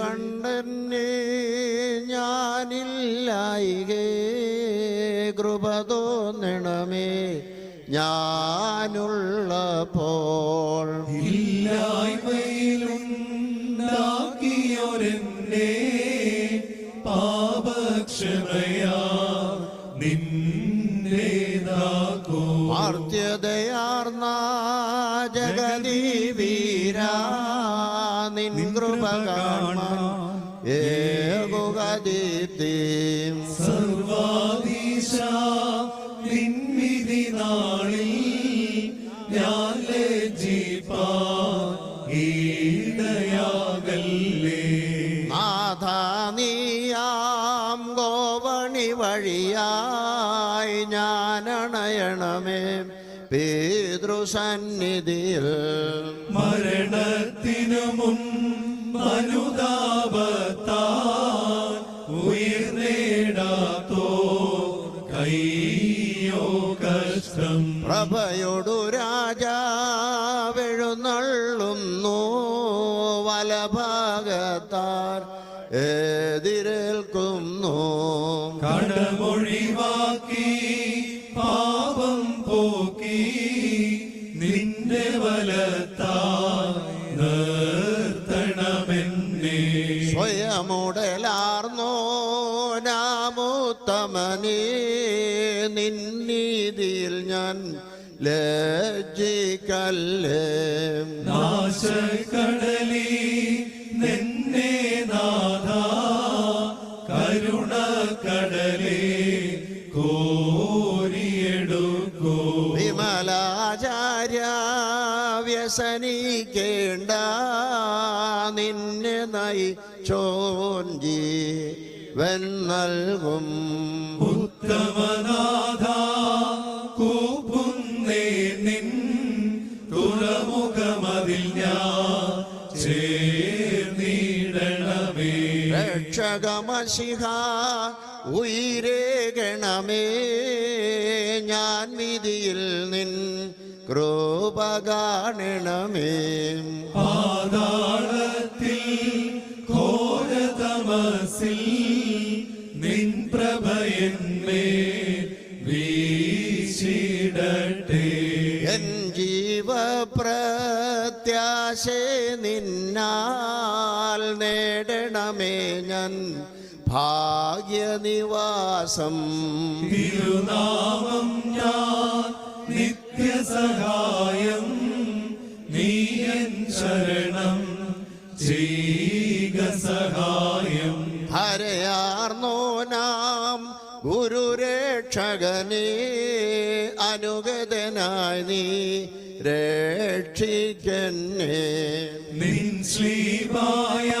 കണ്ടെന്നെ ഞാനില്ലായികേ കൃപ തോന്നണമേ. ഞാനുള്ളപ്പോൾ ഇല്ലായ്മയിലുണ്ടാക്കിയൊരെന്നെ പാപക്ഷമയാ നിന്നേതാക്കോ പാർത്യതയാർന്ന ജഗതി വീരാ നിൻ കൃപ കാണാൻ ഏകുകദീപ്തി സർവാദീശ നിൻവിധി നാളിൽ ഞാൻ ലജ്ജിപ്പാ ഈടയാകല്ലേ നാഥ നീയാം ഗോവണി വഴിയായി ഞാനണയണമേ. പിതൃസന്നിധിയിൽ മരണത്തിനു മുൻപനുതാപത്താൽ ഉയർന്നേടാത്തോ കയ്യോ കഷ്ടം. പ്രഭയോടു രാജാവെഴുന്നള്ളുന്നു വലഭാഗത്താർ എതിരേൽക്കുന്നു കടമൊഴിവാക്കി പാപം നിന്റെ വലത്തായി നിർത്തണമെന്നേ. സ്വയമുടലാർന്നോ നാമുത്തമനേ നിന്നീതിയിൽ ഞാൻ ലജ്ജിക്കല്ലേ? നാശക്കടലി നിന്നെ നാഥ കരുണക്കടലേ കോരിയെടുക്കൂ വ്യസനിക്കേണ്ട നിന്നെ നയിച്ചോൻ വൻ നൽകും. ഉത്തമനാഥ കൂപ്പുന്നേ നിൻ തുറമുഖമതിൽ ഞാൻ ചേർന്നിടണമേ. രക്ഷകമശിഹ ഉയരേകണമേ. ഞാൻ വിധിയിൽ നിൻ കൃപ കാണണമേ പാതാളത്തിൽ ഘോരതമസിൽ നിൻ പ്രഭയന്മേ വീശിടട്ടെ. എൻ ജീവപ്രത്യാശ നിന്നാൽ നേടണമേ ഞാൻ ഭാഗ്യനിവാസം. തിരുനാമം സഹായം ഹരയാർന്നോ നാം ഗുരുരക്ഷകനെ അനുഗതനായി നീ രക്ഷിക്കന്നെ. നിൻ ശ്ലീപായ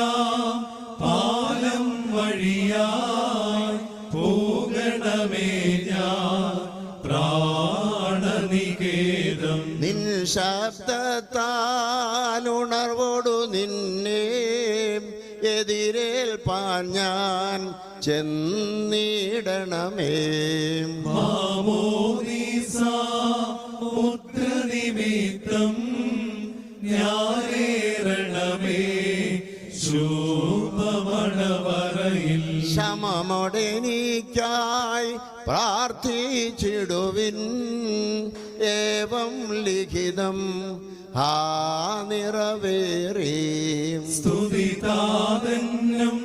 പാലം വഴിയായി പോകണമേ ഞാൻ. ശബ്ദത്താലുണർവോടു നിന്നെ എതിരേൽപ്പാൻ ഞാൻ ചെന്നിടണമേ. മാമോദീസ മുദ്രനിമിത്തം ഞാനേറണമേ. ശോഭമണവറയിൽ ശമമൊടെനിക്കായി പ്രാർത്ഥിച്ചിടുവിൻ. ഏവം ലിഖിതം ഹാ നിറവേറി. സ്തുതിതാതന്നം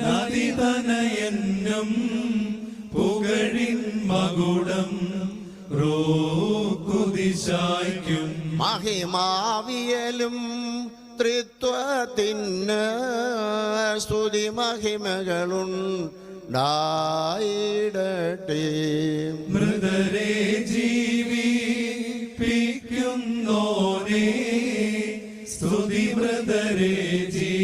നദിതനയന്നം പുകഴിൻ മകുടം റോക്കുദിശായ്ക്കും മഹിമാവിയലും ത്രിത്വത്തിന് സ്തുതി മഹിമകളുണ്ടായിടട്ടെ. മൃതരെ ജീവിപ്പിക്കുന്നോനേ സ്തുതി മൃതരെ ജീവി